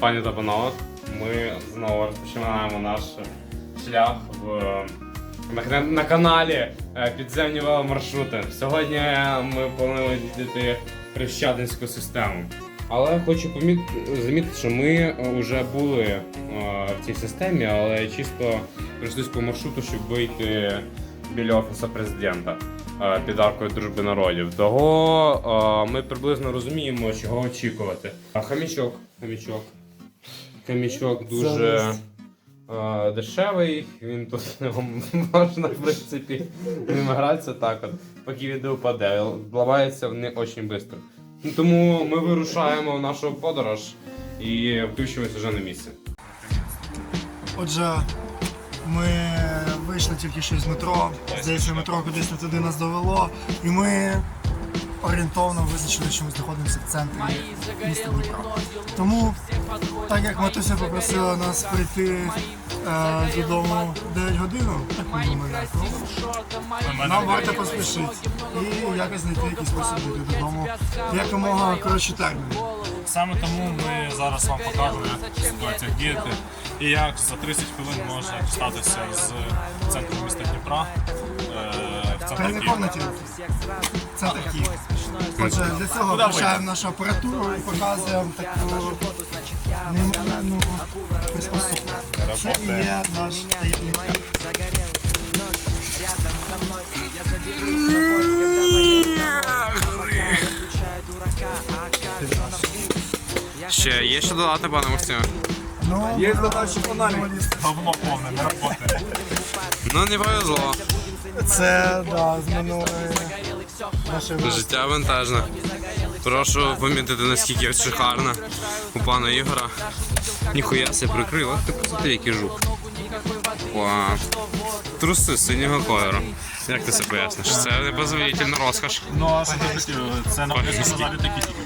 Пані та панове, ми знову розпочинаємо наш шлях в, на, на каналі е, Підземні веломаршрути. Сьогодні ми плануємо відвідати Хрещатинську систему. Але хочу поміт... замітити, що ми вже були е, в цій системі, але чисто пройшлись по маршруту, щоб вийти біля офісу президента е, під аркою дружби народів. Того е, ми приблизно розуміємо, чого очікувати. Хамічок, хамічок. Хамічок дуже е, дешевий. Він тут можна, в принципі, ним гратися так от, поки відео впаде. Ламається не дуже швидко. Тому ми вирушаємо в нашу подорож і включимося вже на місці. Отже, ми вийшли тільки що з метро. Здається, метро кудись не туди нас довело. І ми орієнтовно визначили, що ми знаходимося в центрі міста Дніпра. Тому, так як Матуся попросила нас прийти е, додому 9 годин, так ми думали, то нам варто поспішити і якось знайти якийсь спосіб дійти додому якомога коротше термін. Саме тому ми зараз вам покажемо, як ситуація діяти і як за 30 хвилин можна дістатися з центру міста Дніпра е, Києва. на телефон. Центр Києва. Отже, для цього включаємо нашу апаратуру і показуємо таку неймовірну приспособу. Це і є наш таємний Ще є що додати, пане Максиме? Ну, є задачі фонарі. Говно повне, не роботи. Ну не повезло. Це, да, з минулої нашої Життя вантажне. Прошу помітити, наскільки шикарно у пана Ігора. Ніхуя себе прикрила. Ти посмотри, який жук. Вау. Труси синього кольору. Як ти це поясниш? Це непозволительна розкош. Ну а? Це написано такі тільки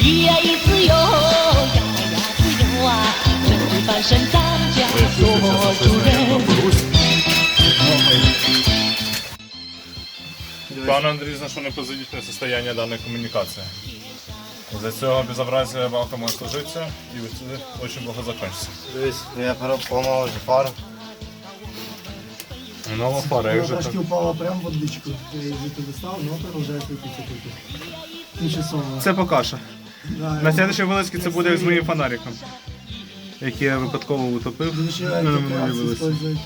咿呀咿自由，呀呀自由啊，正义翻身当家做主人。 Пан Андрій знайшов непозволительне состояние даної комунікації. За цього безобразия балка може сложитися і це дуже плохо закінчиться. Дивись, я поламав вже фару. Нова пара, як же трошки так? впала прямо в водичку. Я її звідти достав, ну продовжує крутитися тут. Тимчасово. Це поки що. Да, На следующій вилазці це буде з моїм фонариком, який я випадково утопив. Ну, на минулій вилазці.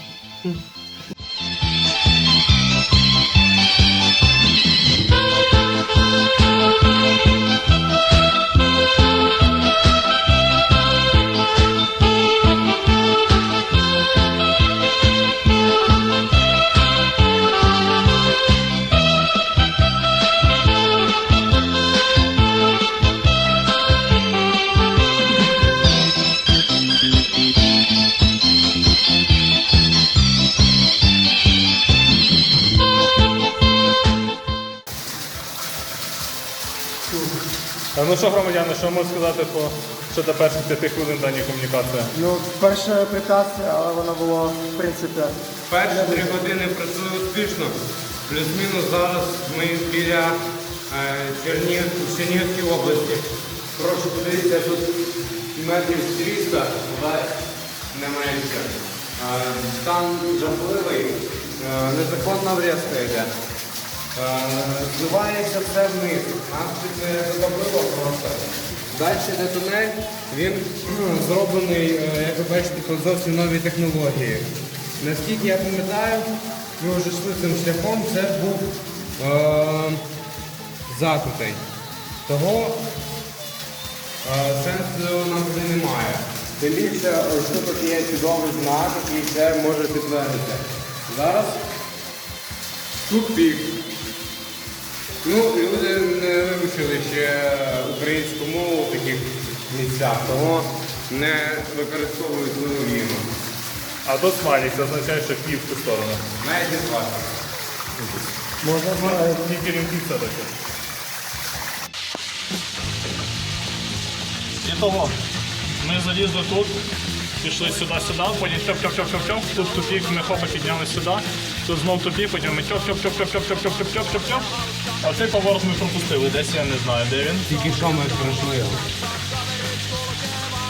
Использовать. А ну що, громадяни, сказати по щодо перших п'яти хвилин даної комунікації? Ну, перша апlikація, але вона була, в принципі, Перші три години працює успішно. Плюс-мінус зараз ми біля е, Чернігів, Чернігівській області. Прошу подивіться, тут метрів 300, але не менше. Е, Стан жахливий, е, незаконна врізка йде. Е, Зливається все вниз. Тут не просто. Далі йде тунель, він зроблений, е, як ви бачите, по зовсім новій технології. Наскільки я пам'ятаю, ми вже йшли цим шляхом, це був е. Того е, сенсу нам вже немає. Тим більше, ось тут є чудовий знак, який це може підтвердити. Зараз тупік. Ну, люди не вивчили ще українську мову в таких місцях, тому не використовують линоліну. А тут смайлик, це означає, що пів в ту сторону. Навіть не. Можна тільки рівки все-таки. І того, ми залізли тут, пішли сюди-сюди, потім чоп чоп чоп чоп чоп тут тупік, ми хопа підняли сюди, тут знов тупік, потім ми чоп чоп чоп чоп чоп чоп чоп чоп чоп чоп чоп А цей поворот ми пропустили, десь я не знаю, де він. Тільки що ми пройшли.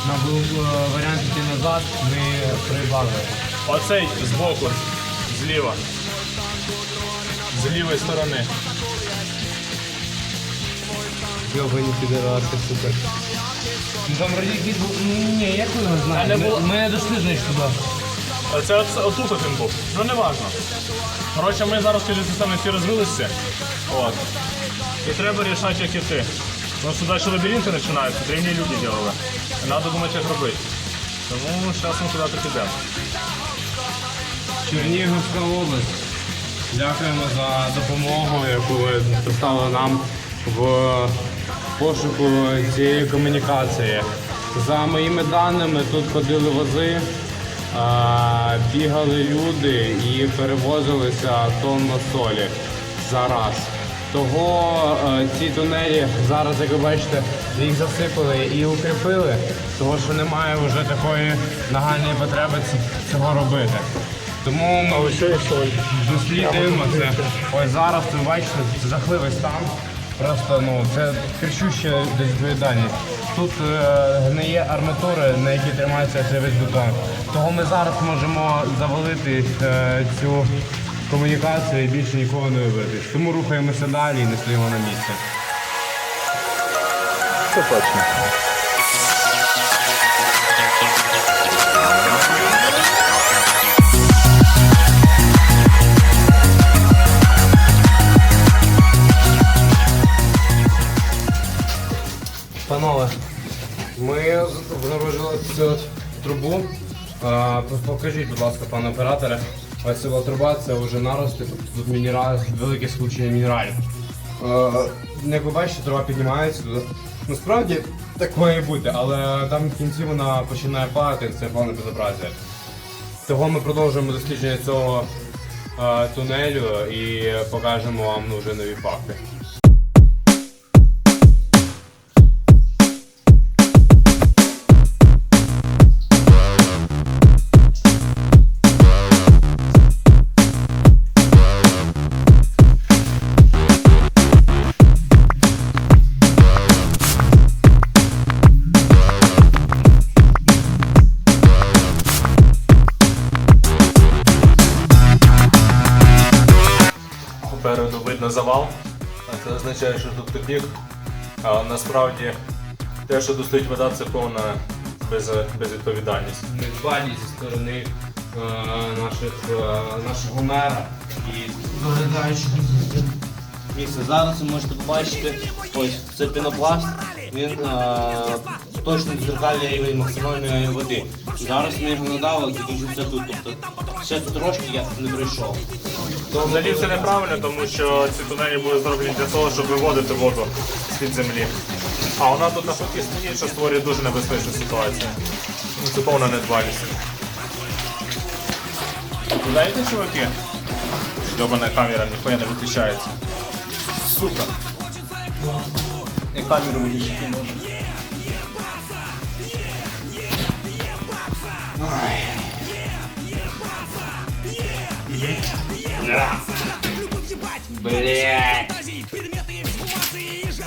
Нам був е, варіант йти назад, ми проїбали. Оцей збоку, зліва. З лівої сторони. Йобані підараси, супер. Ну там вроді був. Ну, Ні, як ми не А не було- Ми не дійшли, туди. Оце от, отут от він був. Ну не важно. Коротше, ми зараз через системи всі розвилися. От. І треба рішати, як іти. Ну що далі лабіринти починаються, древні люди робили. Треба думати, як робити. Тому зараз ми куди-то підемо. Чернігівська область. Дякуємо за допомогу, яку ви доставили нам в пошуку цієї комунікації. За моїми даними, тут ходили вози, бігали люди і перевозилися тонна солі за раз. Того е, ці тунелі зараз, як ви бачите, їх засипали і укріпили, тому що немає вже такої нагальної потреби цього робити. Тому ми дослідуємо це. Ось зараз ви бачите, це жахливий стан. Просто ну це кричуща відповідальність. Тут е, гниє арматури, на якій тримається цей весь бетон. Того ми зараз можемо завалити е, цю комунікацію і більше нікого не вибратись. Тому рухаємося далі і не стоїмо на місці. Це точно. Панове, ми обнаружили цю трубу. А, Покажіть, будь ласка, пане операторе. Ось ця труба це вже нарости, тут мінерал, велике сполучення мінералів. Е, Як ви бачите, труба піднімається туди. Насправді так має бути, але там в кінці вона починає падати, це повне безобразія. Того ми продовжуємо дослідження цього е, тунелю і покажемо вам ну, вже нові факти. Завал, це означає, що тут тупік. А насправді те, що тут стоїть вода, це повна без, безвідповідальність. недбалість зі сторони е, наших, е, нашого мера і доглядаючи Місце. Зараз ви можете побачити, ось це пінопласт, він е, точно дзеркальний рівень максимальної води. Зараз ми його надали, закінчився тут. Тобто ще тут трошки я не пройшов. Взагалі це неправильно, тому що ці тунелі були зроблені для того, щоб виводити воду з-під землі. А вона тут навпаки стоїть, що створює дуже небезпечну ситуацію. Ну, Це повна недбалість. Знаєте, чуваки? Йобана камера ніхуя не виключається. Сука. І камеру виключити Блять.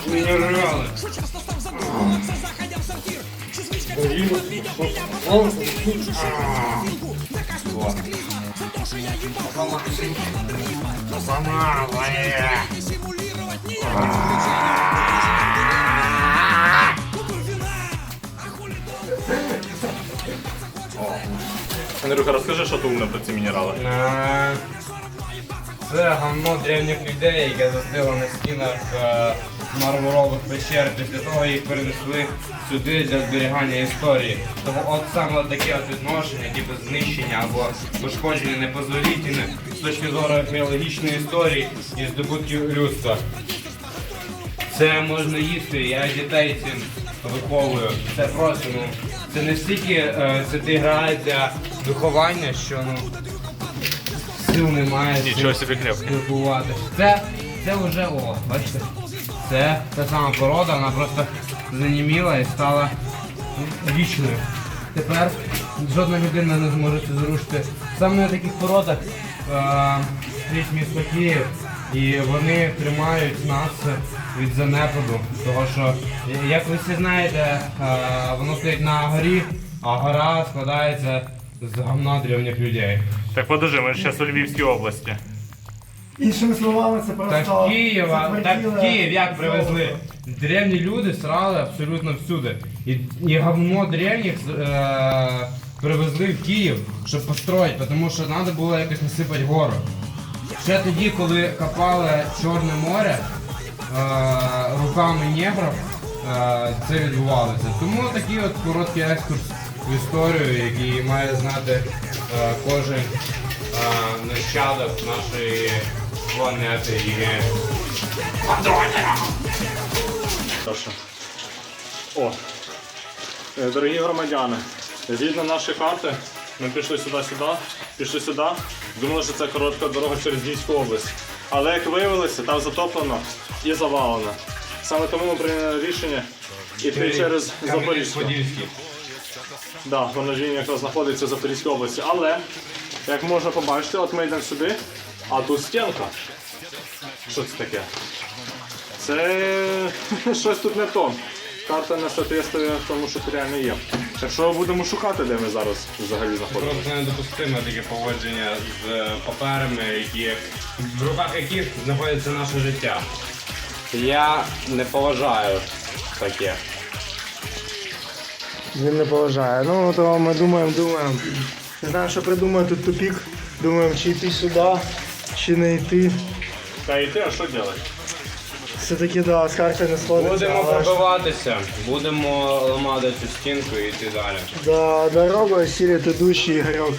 Минералы. Сломал, блядь. Андрюха, розкажи, що ти умне про ці мінерали. Е, Це гамно древніх людей, яке застило на стінах е, мармурових печер після того, як перенесли сюди для зберігання історії. Тому от саме таке от відношення, типу знищення або пошкодження непозволітельне з точки зору археологічної історії і здобутків людства. Це можна їсти, я дітей цим виховую. Це просто, ну, Це не стільки е, це ти грає для виховання, що ну сил немає. Нічого собі спілкуватися. Це, це вже о, бачите? Це та сама порода, вона просто заніміла і стала вічною. Тепер жодна людина не зможе це зрушити. Саме на таких породах е, місто Київ, і вони тримають нас від занепаду. Того що, як ви всі знаєте, е, воно стоїть на горі, а гора складається з гамна древніх людей. Так подожди, ми зараз у Львівській області. Іншими словами, це Так просто Києва, так затверділе Київ як привезли? Древні люди срали абсолютно всюди. І, і говно древніх е, привезли в Київ, щоб построїти, тому що треба було якось насипати гору. Ще тоді, коли копали Чорне море е, руками негрів, е, це відбувалося. Тому такий от короткий екскурс в історію, який має знати е, кожен нащадок нашої планети і Прошу. О, дорогі громадяни, згідно нашої карти, ми пішли сюди-сюди, пішли сюди, думали, що це коротка дорога через Львівську область. Але як виявилося, там затоплено і завалено. Саме тому ми прийняли рішення йти через Запорізьку. Да, воно ж він якраз знаходиться в Запорізькій області. Але, як можна побачити, от ми йдемо сюди, а тут стінка. Що це таке? Це щось тут не то. Карта не соответствує тому, що тут реально є. Так що будемо шукати, де ми зараз взагалі знаходимося. Просто недопустиме таке поводження з е, паперами, які в руках яких знаходиться наше життя. Я не поважаю таке. Він не поважає. Ну, то ми думаємо, думаємо. Не знаю, що придумає тут тупік. Думаємо, чи йти сюди, чи не йти. Та йти, а що робити? Все-таки, да, з карти не сходиться. Будемо але ж- пробиватися, будемо ламати цю стінку і йти далі. Да, дорогу осилит идущий Игорек.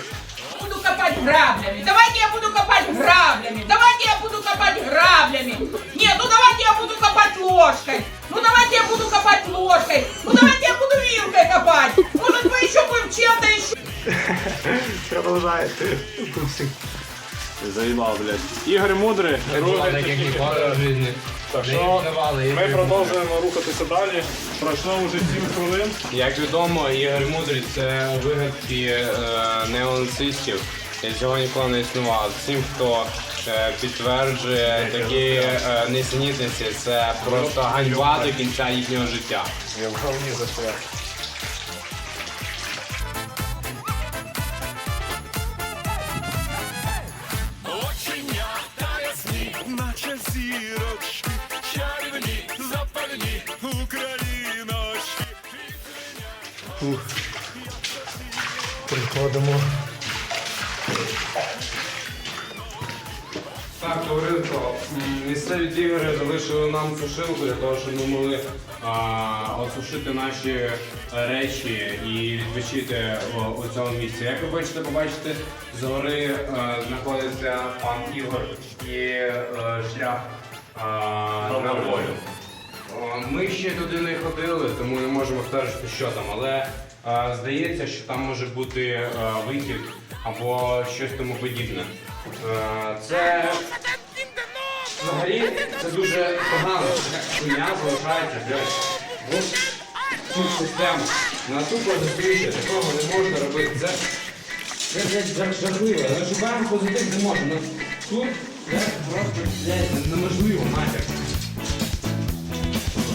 буду копать граблями. Давайте я буду копать граблями. Давайте я буду копать граблями. Нет, ну давайте я буду копать ложкой. Ну давайте я буду копать ложкой. Ну давайте я буду вилкой копать. Может мы еще будем чем-то еще. Продолжает. Пупсик. Заїбав, блядь. Ігор Мудрий, герой техніки. Так що ми продовжуємо рухатися далі. Пройшло вже 7 хвилин. Як відомо, Ігор Мудрий це вигадки е, неонацистів. Цього ніколи не існувало. Всім, хто е, підтверджує такі е, несенітниці, це просто ганьба до кінця їхнього життя. Я в говні застряг. Приходимо. Так, товариство, місцеві дігери залишили нам сушилку для того, щоб ми могли а, осушити наші речі і відпочити у цьому місці. Як ви хочете побачити, з гори е, знаходиться пан Ігор і е, шлях а, на волю. Ми ще туди не ходили, тому не можемо стежити, що там, але здається, що там може бути вихід або щось тому подібне. Це взагалі це дуже погано, що залишається цю систему. На тупо зустрічі такого не можна робити. Це, це жахливо. Ми шукаємо позитив, не можемо. Ну, Тут просто неможливо нахер.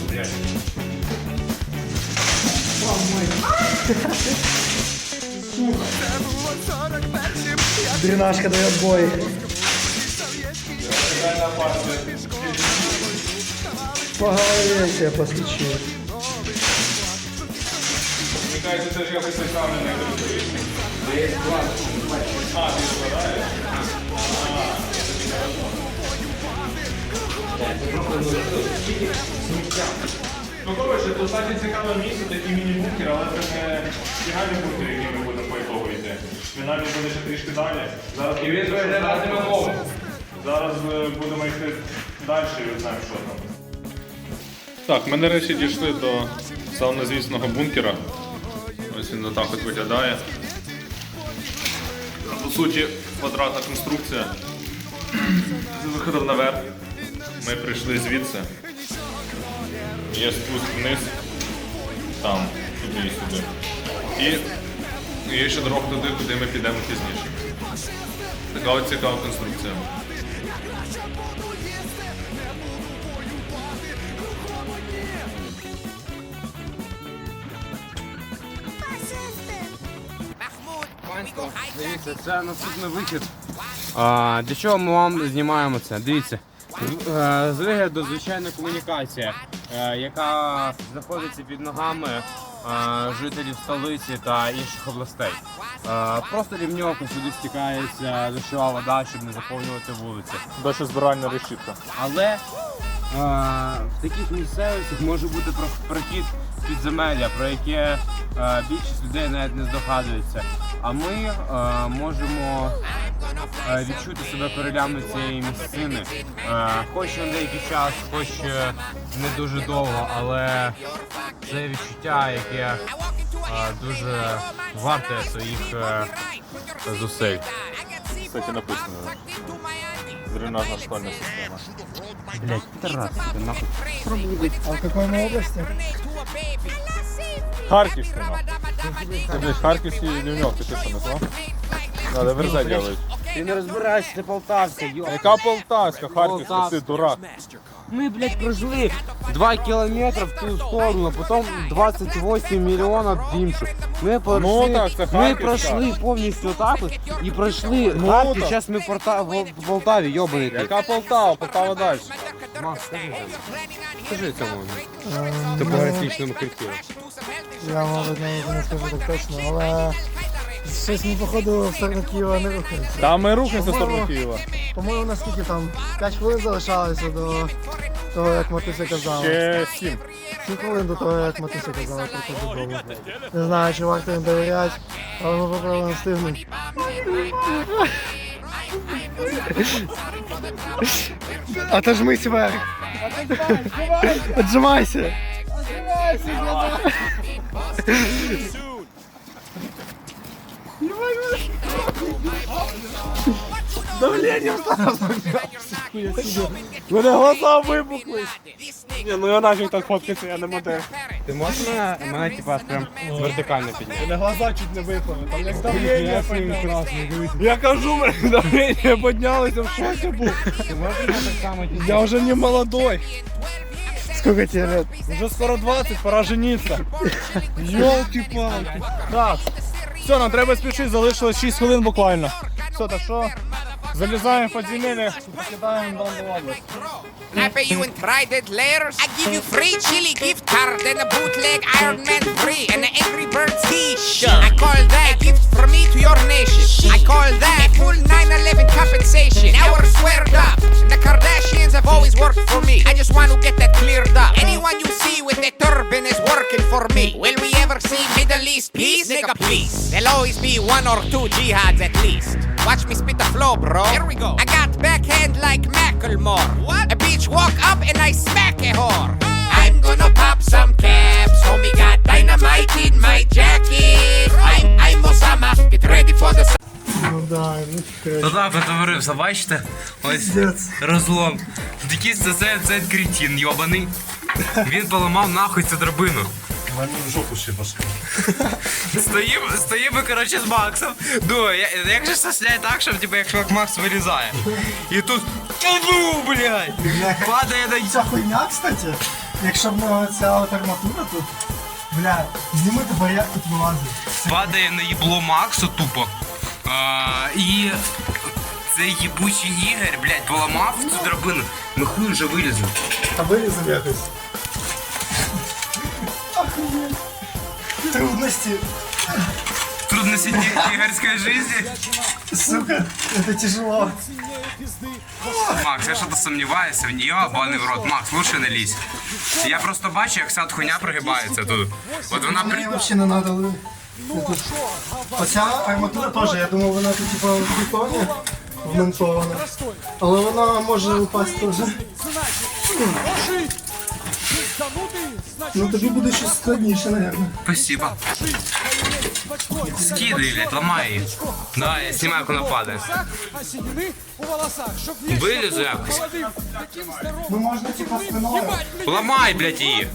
Блядь. Дренажка дает бой. По голове себе постучи. Мені кажуть, це ж якось цікаве не А, ти складаєш? Ну, коротше, тут цікаве місце, такі міні-бункери, але це не фінальні бункери, які ми будемо по ітогу йти. Фінальний буде ще трішки далі. Зараз І він виглядатиме мову. Зараз е, будемо йти далі і узнаємо, що там. Так, ми нарешті дійшли до славнозвісного бункера. Ось він отак от виглядає. По суті, квадратна конструкція. З виходом наверх. Ми прийшли звідси. Є спуск вниз. Там, туди і сюди. І є ще дорога туди, куди ми підемо пізніше. Така от цікава конструкція. Дивіться, це наступний вихід. А, для чого ми вам знімаємо це? Дивіться. З- З вигляду звичайна комунікація, е, яка знаходиться під ногами е, жителів столиці та інших областей. Е, Просто рівньовка сюди стікається дощова вода, щоб не заповнювати вулиці. Дощозбиральна збиральна решітка. Але е, в таких місцевостях може бути про- прохід підземелля, про яке більшість людей навіть не здогадується. А ми можемо відчути себе королями цієї місцини. Хоч на деякий час, хоч е, не дуже довго, але це відчуття, яке дуже варте своїх е, зусиль. Кстати, написано. Дренажна школьна система. Блять, підарас, нахуй. А в какой мы области? Харьковский, нахуй. Ты, блядь, Харьковский ти що, не знав? Надо врезать делать. Ти не розбираєшся, ти полтавська, йо. Яка полтавська, харківська, ти дурак. Ми, блядь, пройшли 2 кілометри в ту сторону, потім 28 мільйонів в іншу. Ми Ну так, це ми Харківська. пройшли повністю так от і пройшли Ну Харків, так. зараз ми в Порта- в в Полтаві, йобаний ти. Яка Полтава, Полтава далі. Макс, скажи це. Скажи по ну, граничному. Я, мабуть, не скажу так точно, але щось ми, походу, в сторону Києва не рухаємося. Та ми рухаємося в сторону По-моєму, Києва. По-моєму, наскільки там 5 хвилин залишалося до того, як Матуся казала. Ще сім. 7 хвилин до того, як Матуся казала приходить додому. Не знаю, чи варто їм довіряти, але ми попробуємо встигнути. Отожмись вверх. Отжимайся. Давление Мене глаза вибухли. Ні, ну я нафіг так фоткатися, я не модель. Ти можеш мене, мене типа прям вертикально підняти? Мене глаза чуть не випали, там як давлення піднялося. Я кажу, мене давлення піднялося, в шоці був. Ти можеш мене так само Я вже не молодой. Сколько тебе лет? Уже скоро 20, пора жениться. Йолки-палки. Так. Все, нам треба спішити, залишилось 6 хвилин буквально. Все, так що залізаємо в підземелля, покидаємо Донну область. I pay you in trident layers. I give you free chili gift card and a bootleg Iron Man 3 and an Angry Birds t-shirt. I call that a gift from me to your nation. I call that full 9/11 compensation. Now we're squared up. The Kardashians have always worked for me. I just want to get that cleared up. Anyone you see with a turban is working for me. Will we ever see Middle East peace? Nigga, please. There'll always be one or two jihads at least. Watch me spit the flow, bro. Here we go. I got backhand like Macklemore. What? A bitch walk up and I smack a whore. I'm gonna pop some caps. Homie got dynamite in my jacket. I'm I'm Osama. Get ready for the Ну да, ну Ну так, потворився, бачите? Ось розлом. Такий це, це, це кретин йобаний. Він поламав нахуй цю драбину. Мене в жопу ще. Стоїмо, стоїмо, коротше, з Максом. Думаю, я, як же соснять так, щоб типу, якщо Макс вирізає. І тут тубу, блядь! Падає на Ця хуйня, кстати, якщо б не ця от арматура тут, бля, знімати бар'як тут вилазить. падає на їбло Максу тупо. А, і цей їбучий ігор, блядь, поламав цю драбину. Ми хуй вже вилізли. А вирізав якось. Охуєть. Трудності. Трудності ігорської житті. Сука, это тяжело. Макс, я що-то сумніваюся в нее, абаний в рот. Макс, лучше не лізь. Я просто бачу, як вся хуйня прогибається тут. От вона при... Мені взагалі не надо. я тут- Оця арматура теж, я думав, вона тут типа в бетоні вмонтована. Але вона може упасти теж. Ну тобі буде щось складніше, мабуть. Спасибо. Скидывай, блядь, ломай її. Давай, я знімаю, як вона падає. Вилізу якось. Ну можна типа спиною. Ламай, блядь, її.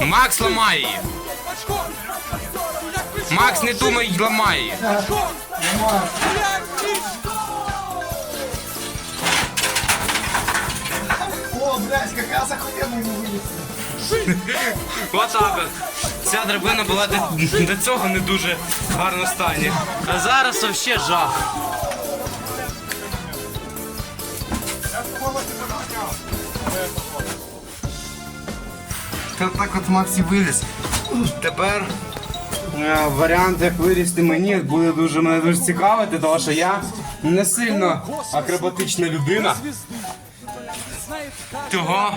Макс, ламай її. Макс, не думай, ламай її. О, блядь, яка захуєнна йому вилізла. Вот так от. Ця драбина була до, до цього не дуже в гарному стані. А зараз взагалі жах. Так от Максі виліз. Тепер е, варіант, як вилізти мені, буде дуже мене дуже цікавити, тому що я не сильно акробатична людина. Того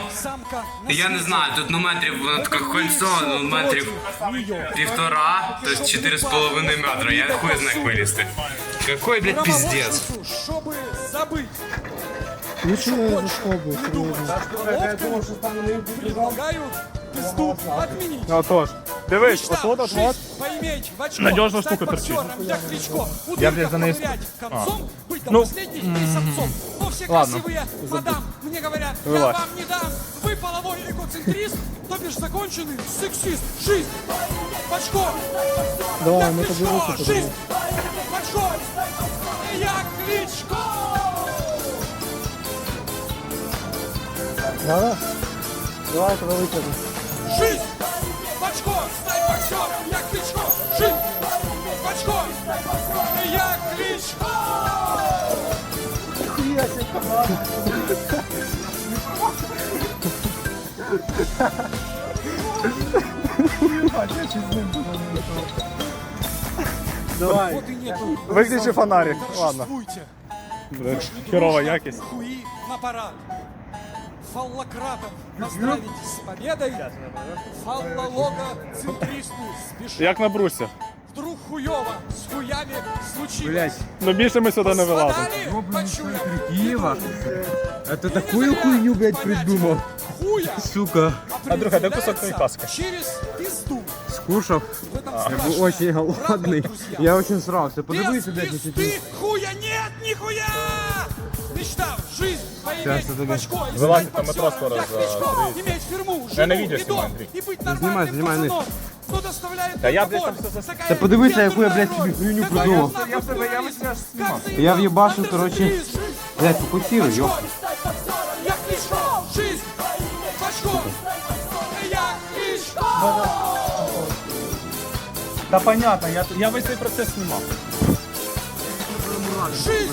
я не знаю, тут ну метрів воно таке кольцо, ну метрів півтора, тобто чотири з половиною метра. Я хуй знаю, як вилізти. Какой, блядь, пиздец. Чтобы забыть. Лучше я спробую. Предлагаю пизду отменить. Отож. Дивись, отут, от, от. Надежна штука торчить. Я, блядь, за неї... А. Концом быть до ну, последних дней м-м-м. самцом. Но все красивые, мадам, мне говорят, я вам не дам. Вы половой эгоцентрист, то бишь законченный сексист. Жизнь, Пачко, Давай, мы ну, Кличко, жизнь, Пачко, я Кличко. Давай, давай, это вытяну. Жизнь! В очко. Стань боксером, я Кличко. Жизнь в очко. Я Кличко. Давай. Вот. Виключи фонарик. Ладно. Существуйте. Херова якість. Хуи на парад. Фаллократов поздравить с победой. Фаллолога центристу спешит. Як на брусі. Вдруг хуёво с хуями случилось. Ну більше ми сюди не вилазимо. Сладали, почуя. Києва? Это такую хуйню, блядь, придумал. Хуя. Сука. Андрюха, дай кусок твоей определяется каски. Через пизду. Скушав. В этом Я страшно. був очень голодний. Правда, друзья? Я очень срався. Без Подивися, блядь, на ці пизды хуя нет, нихуя! Мечта, жизнь, поиметь Сейчас я в очко и Вылазит стать там метро боксером. скоро Я за Кличко, три. иметь фирму, Я на жену видео и снимаю, дом, Андрей. и быть Снимай, нормальным снимай, Андрей. пацаном. Что доставляет Да я, только блядь, там боль. всё заснял. Такая Да подивися, пиздец яку я, блядь, народ. собі хуйню Такой придумав. нахуй Я в тебе- я плюралист. весь час Как заебал Я въебашу, короче. антикриз. Жизнь Блядь, фокусируй, в очко, ёп. Я Кличко, жизнь в очко. Я Кличко. Та понятно, я, я весь цей процес знімав. Жизнь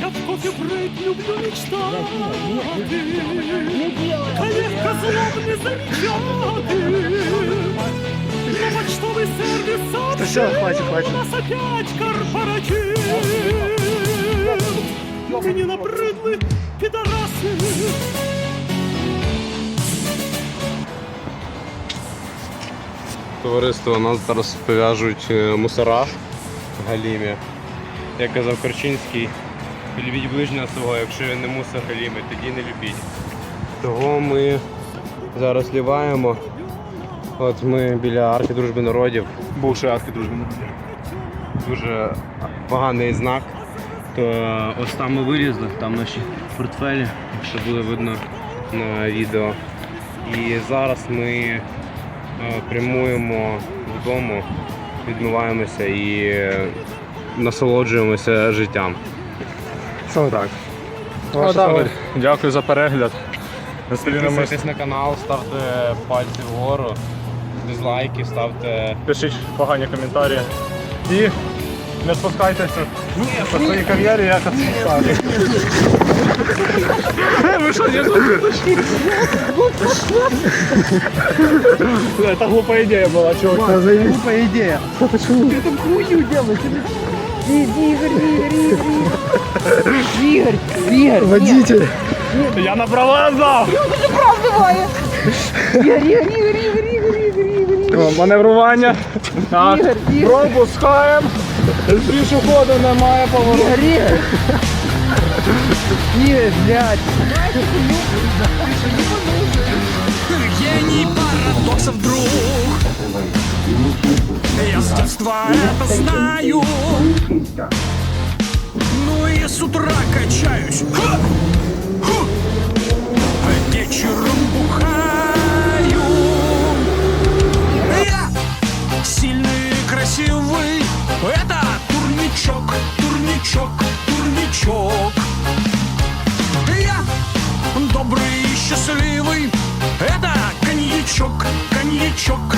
Я в кофе брейк люблю мечтать Коллег козлов не замечать Но почтовый сервис сообщил Все, хватит, хватит. У нас опять корпоратив Мне набрыдли пидорасы Товариство, нас зараз пов'яжуть е, мусора в Галімі. Як казав Корчинський, любіть ближнього свого, якщо він не мусор Галіми, тоді не любіть. Того ми зараз ліваємо. От ми біля арки дружби народів. Бувши адки дружби. Дуже поганий знак. То е, ось там ми вилізли, там наші портфелі, якщо буде видно на відео. І зараз ми е, прямуємо додому, відмиваємося і е, насолоджуємося життям. Саме так. Дякую за перегляд. Зустрінемось. Підписуйтесь на канал, ставте пальці вгору, дизлайки, ставте. Пишіть погані коментарі. І не спускайтеся по своїй кар'єрі, як от Ви що, не Это глупая идея была, чувак. Глупая ідея. Почему? Ты там хуйню делаешь. Водитель. Я на права здав. О, Маневрування. Так, пропускаємо. Пішоходу немає повороту. Гений парадоксов друг Я с детства это знаю Ну и с утра качаюсь. Ха! Ху! А вечером бухаю. Я сильный и красивый. Это турничок, турничок, турничок. Я добрый и счастливый. Это коньячок, коньячок,